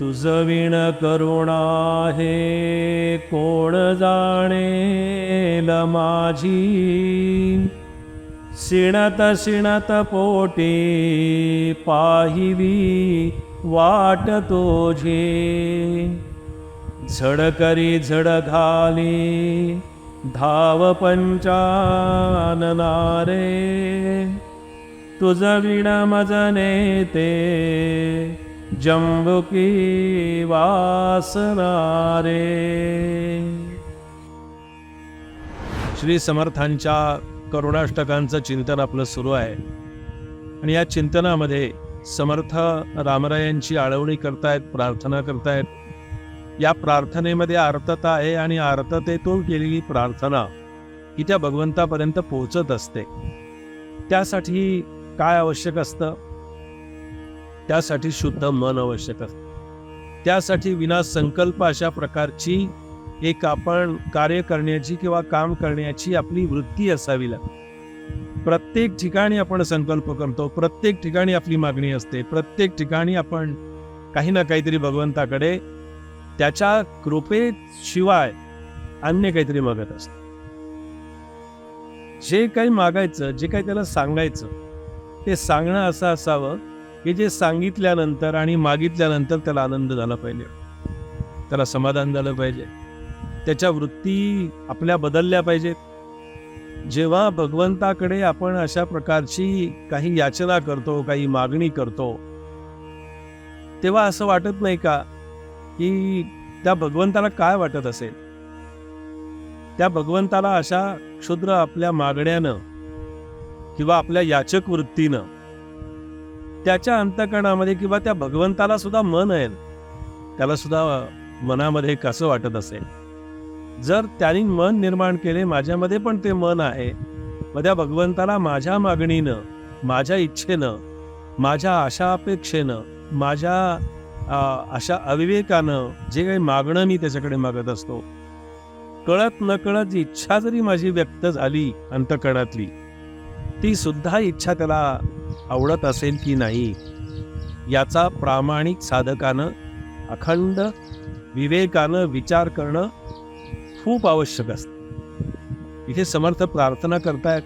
तुझ विण करुणा हे कोण जाणेल माझी? शिणत शिणत पोटी पाहिवी वाट तुझी. झड करी झड घाली धाव पंचाननारे तुझ विण मजने ते जंबुकी वासनारे श्री समर्थांच्या करुणाष्टकांचं चिंतन आपलं सुरू आहे. आणि या चिंतनामध्ये समर्थ रामरायांची आळवणी करतायत प्रार्थना करतायत. या प्रार्थनेमध्ये अर्थता आहे आणि अर्थतेतून केलेली प्रार्थना ही त्या भगवंतापर्यंत पोहोचत असते. त्यासाठी काय आवश्यक असतं? त्यासाठी शुद्ध मन आवश्यक असतं. त्यासाठी विना संकल्प अशा प्रकारची एक आपण कार्य करण्याची किंवा काम करण्याची आपली वृत्ती असावी लागते. प्रत्येक ठिकाणी आपण संकल्प करतो प्रत्येक ठिकाणी आपली मागणी असते प्रत्येक ठिकाणी आपण काही ना काहीतरी भगवंताकडे त्याच्या कृपेशिवाय अन्य काहीतरी मागत असतो. जे काही मागायचं जे काही त्याला सांगायचं ते सांगणं असं असावं की जे सांगितल्यानंतर आणि मागितल्यानंतर त्याला आनंद झाला पाहिजे. त्याला समाधान झालं पाहिजे. त्याच्या वृत्ती आपल्या बदलल्या पाहिजेत जेव्हा भगवंताकडे आपण अशा प्रकारची काही याचना करतो काही मागणी करतो तेव्हा असं वाटत नाही का की त्या भगवंताला काय वाटत असेल? त्या भगवंताला अशा क्षुद्र आपल्या मागण्यानं किंवा आपल्या याचक वृत्तीनं त्याच्या अंतकरणामध्ये किंवा त्या भगवंताला सुद्धा मन आहे. त्याला सुद्धा मनामध्ये कसं वाटत असेल? जर त्यांनी मन निर्माण केले माझ्यामध्ये पण ते मन आहे. मग त्या भगवंताला माझ्या मागणीनं माझ्या इच्छेनं माझ्या आशा अपेक्षेनं माझ्या अशा अविवेकानं जे काही मागणं मी त्याच्याकडे मागत असतो कळत न कळत इच्छा जरी माझी व्यक्त झाली अंतकरणातली ती सुद्धा इच्छा त्याला आवडत असेल की नाही याचा प्रामाणिक साधकानं अखंड विवेकानं विचार करणं खूप आवश्यक असतं. इथे समर्थ प्रार्थना करतायत.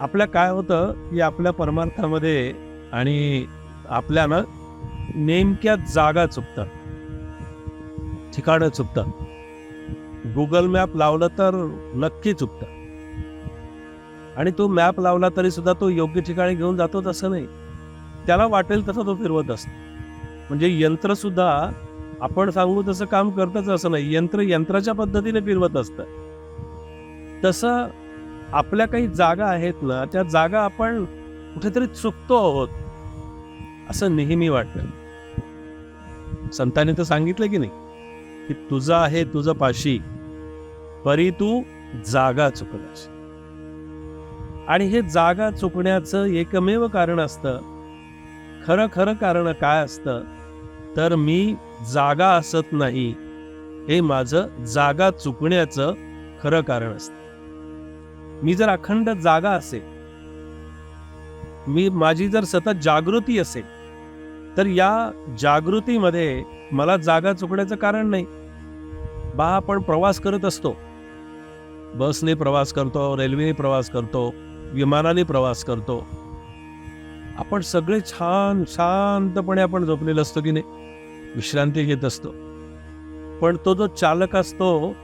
आपल्या काय होतं की आपल्या परमार्थामध्ये आणि आपल्यानं नेमक्या जागा चुकतात. ठिकाणं चुकतात. गुगल मॅप लावलं तर नक्की चुकतं. आणि तो मॅप लावला तरी सुद्धा तो योग्य ठिकाणी घेऊन जातोच असं नाही. त्याला वाटेल तसा तो फिरवत असतो. म्हणजे यंत्र सुद्धा आपण सांगू तसं काम करतच असं नाही. यंत्र यंत्राच्या पद्धतीने फिरवत असतं. तसं आपल्या काही जागा आहेत ना त्या जागा आपण कुठेतरी चुकतो आहोत असं नेहमी वाटतं. संतांनी तर सांगितलं की नाही की तुझं आहे तुझं पाशी परी तू जागा चुकलास. आणि हे जागा चुकण्याचं एकमेव कारण असतं. खरं खरं कारण काय असतं? तर मी जागा असत नाही. हे माझं जागा चुकण्याचं खरं कारण असतं. मी जर अखंड जागा असेल मी माझी जर सतत जागृती असेल तर या जागृतीमध्ये मला जागा चुकण्याचं कारण नाही. बा आपण प्रवास करत असतो. बसने प्रवास करतो रेल्वेने प्रवास करतो विमानाने प्रवास करतो. आपण सगळे छान शांतपणे आपण झोपलेलो असतो की नाही? विश्रांती घेत असतो. पण तो जो चालक असतो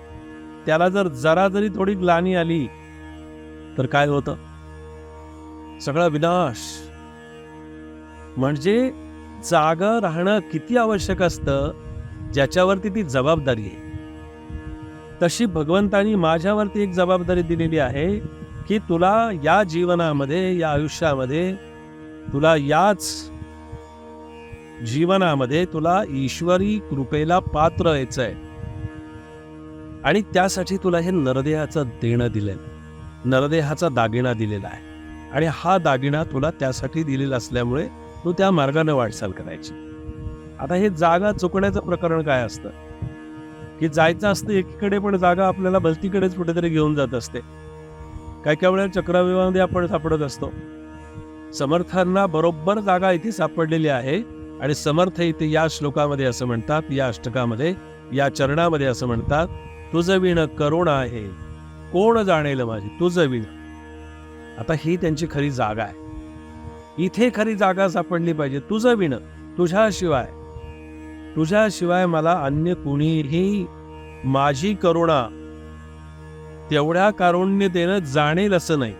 त्याला जर जरा जरी थोडी ग्लानी आली तर काय होतं? सगळा विनाश. म्हणजे जागा राहणं किती आवश्यक असतं ज्याच्यावरती ती जबाबदारी आहे. तशी भगवंतानी माझ्यावरती एक जबाबदारी दिलेली आहे की तुला या जीवनामध्ये या आयुष्यामध्ये तुला याच जीवनामध्ये तुला ईश्वरी कृपेला पात्र यायचं आहे आणि त्यासाठी तुला हे नरदेहाचं देणं दिलंय नरदेहाचा दागिना दिलेला आहे. आणि हा दागिना तुला त्यासाठी दिलेला असल्यामुळे तू त्या मार्गाने वाटचाल करायची. आता हे जागा चुकण्याचं प्रकरण काय असतं? की जायचं असतं एकीकडे पण जागा आपल्याला भलतीकडेच कुठेतरी घेऊन जात असते. काय काय वेळेला चक्रव्यूहामध्ये आपण सापडत असतो. समर्थांना बरोबर जागा इथे सापडलेली आहे आणि समर्थ इथे या श्लोकामध्ये असं म्हणतात या अष्टकामध्ये या चरणामध्ये असं म्हणतात तुझं विण करुण आहे. कोण जाणेल माझी? तुझं विण. आता ही त्यांची खरी जागा आहे. इथे खरी जागा सापडली पाहिजे. तुझं विण तुझ्याशिवाय. तुझ्याशिवाय मला अन्य कुणीही माझी करुणा तेवढ्या कारुण्यतेनं जाणेल असं नाही.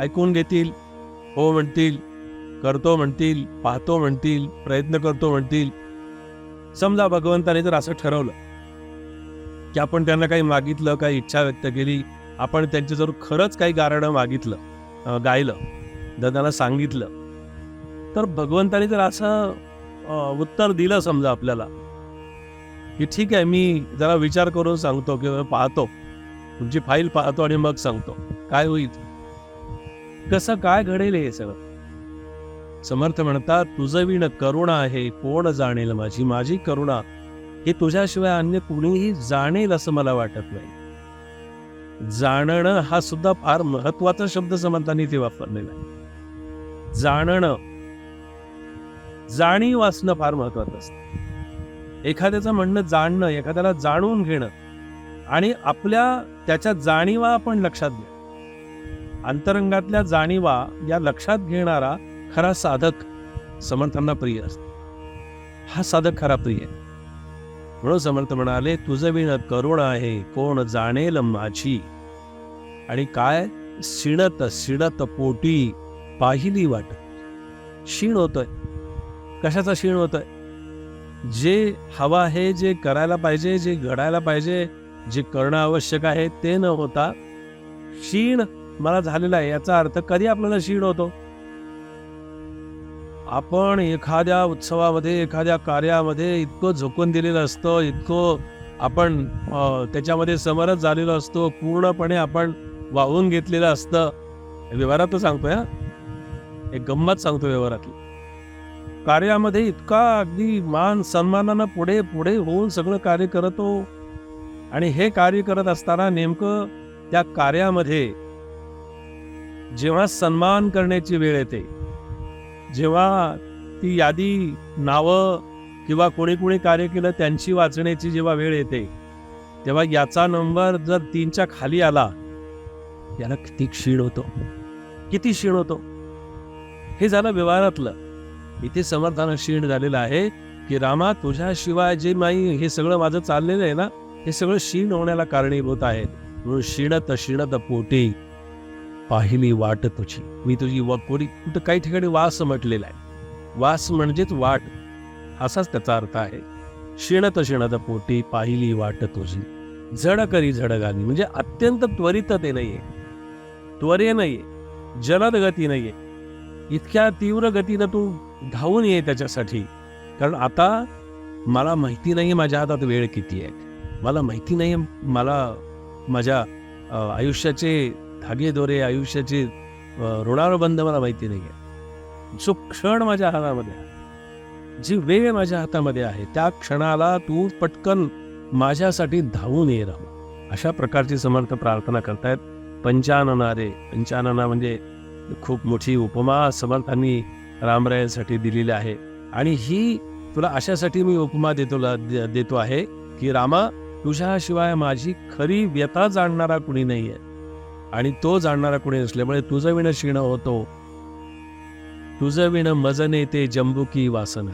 ऐकून घेतील हो म्हणतील करतो म्हणतील पाहतो म्हणतील प्रयत्न करतो म्हणतील. समजा भगवंताने जर असं ठरवलं की आपण त्यांना काही मागितलं काही इच्छा व्यक्त केली आपण त्यांचे जर खरंच काही गारणं मागितलं गायलं जर त्यांना सांगितलं तर भगवंताने जर असं उत्तर दिलं समजा आपल्याला की ठीक आहे मी जरा विचार करून सांगतो किंवा पाहतो तुमची फाईल पाहतो आणि मग सांगतो. काय होईल? कसं काय घडेल हे सगळं? समर्थ म्हणतात तुझं विण करुणा आहे कोण जाणेल माझी? माझी करुणा हे तुझ्याशिवाय अन्य कुणीही जाणेल असं मला वाटत नाही. जाणणं हा सुद्धा फार महत्त्वाचा शब्द समर्थांनी ते वापरलेला आहे. जाणणं जाणीव असणं फार महत्वाचं असतं. एखाद्याचं म्हणणं जाणणं एखाद्याला जाणून घेणं आणि आपल्या त्याच्या जाणीवा आपण लक्षात घ्या. अंतरंगातल्या जाणीवा या लक्षात घेणारा खरा साधक समर्थांना प्रिय असतो. हा साधक खरा प्रिय आहे. म्हणून समर्थ म्हणाले तुझं विण करुण आहे कोण जाणेल माझी? आणि काय शिणत शिणत पोटी पाहिली वाट क्षीण होतोय. कशाचा क्षीण होतोय? जे हवा आहे जे करायला पाहिजे जे घडायला पाहिजे जे करणं आवश्यक आहे ते न होता क्षीण मला झालेला आहे याचा अर्थ कधी आपल्याला क्षीण होतो? आपण एखाद्या उत्सवामध्ये एखाद्या कार्यामध्ये इतकं झोकून दिलेलं असतं इतकं आपण त्याच्यामध्ये समरस झालेलो असतो पूर्णपणे आपण वाहून घेतलेलं असतं. व्यवहारात सांगतोय हा. एक गंमत सांगतो व्यवहारातली. कार्यामध्ये इतका अगदी मान सन्मानानं पुढे पुढे होऊन सगळं कार्य करतो. आणि हे कार्य करत असताना नेमकं त्या कार्यामध्ये जेव्हा सन्मान करण्याची वेळ येते जेव्हा ती यादी नावं किंवा कोणी कोणी कार्य केलं त्यांची वाचण्याची जेव्हा वेळ येते तेव्हा याचा नंबर जर तीनच्या खाली आला याला किती क्षीण होतो. किती क्षीण होतो. हे झालं व्यवहारातलं. इथे समर्थानं क्षीण झालेलं आहे की रामा तुझ्याशिवाय जे माई हे सगळं माझं चाललेलं आहे ना हे सगळं क्षीण होण्याला कारणीभूत आहेत. म्हणून क्षीणत क्षीणत पोटी पाहिली वाट तुझी मी तुझी व कोणी कुठं काही ठिकाणी वास म्हटलेला आहे. वास म्हणजेच वाट. असाच त्याचा अर्थ आहे. क्षीणत क्षीणत पोटी पाहिली वाट तुझी झड करी झड गाणी म्हणजे अत्यंत त्वरित ते नाहीये. त्वरे नाहीये. जलद गती नाहीये. इतक्या तीव्र गतीनं तू धावून ये त्याच्यासाठी. कारण आता मला माहिती नाही माझ्या हातात वेळ किती आहे. मला माहिती नाही मला माझ्या आयुष्याचे आयुष्याचे धागेदोरे आयुष्याचे अ, ऋणानुबंध मला माहिती नाही आहे जो क्षण माझ्या हातामध्ये आहे जी वेळ माझ्या हातामध्ये आहे त्या क्षणाला तू पटकन माझ्यासाठी धावून ये राहू. अशा प्रकारची समर्थ प्रार्थना करतायत. पंचानना रे पंचानना म्हणजे खूप मोठी उपमा समर्थांनी रामरायांसाठी दिलेली आहे. आणि ही तुला अशासाठी मी उपमा देतो देतो आहे की रामा तुझ्याशिवाय माझी खरी व्यथा जाणणारा कुणी नाही आहे आणि तो जाणणारा कुणी नसल्यामुळे तुझं विण शिणं होतो. तुझं विण मजने ते जंबुकी वासना.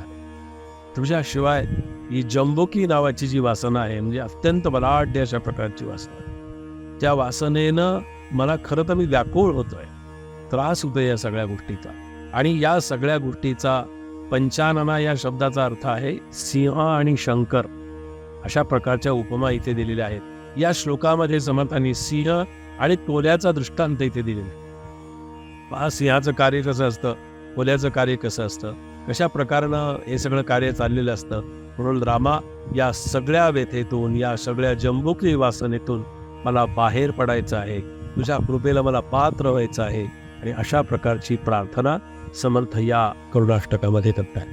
तुझ्याशिवाय ही जंबुकी नावाची जी वासना आहे म्हणजे अत्यंत बलाढ्य अशा प्रकारची वासना. त्या वासनेनं मला खरं तर मी व्याकुळ होतोय. त्रास होतोय या सगळ्या गोष्टीचा. आणि या सगळ्या गोष्टीचा पंचानना या शब्दाचा अर्थ आहे सिंह आणि शंकर. अशा प्रकारच्या उपमा इथे दिलेल्या आहेत. या श्लोकामध्ये समर्थांनी सिंह आणि कोल्याचा दृष्टांत इथे दिलेला आहे. पहा सिंहाचं कार्य कसं असतं? कोल्याचं कार्य कसं असतं? कशा प्रकारानं हे सगळं कार्य चाललेलं असतं? म्हणून रामा या सगळ्या व्यथेतून या सगळ्या जंबुकी वासनेतून मला बाहेर पडायचं आहे. तुझ्या कृपेला मला पात्र व्हायचं आहे. आणि अशा प्रकारची प्रार्थना समर्थ या करुणाष्टकामध्ये करतात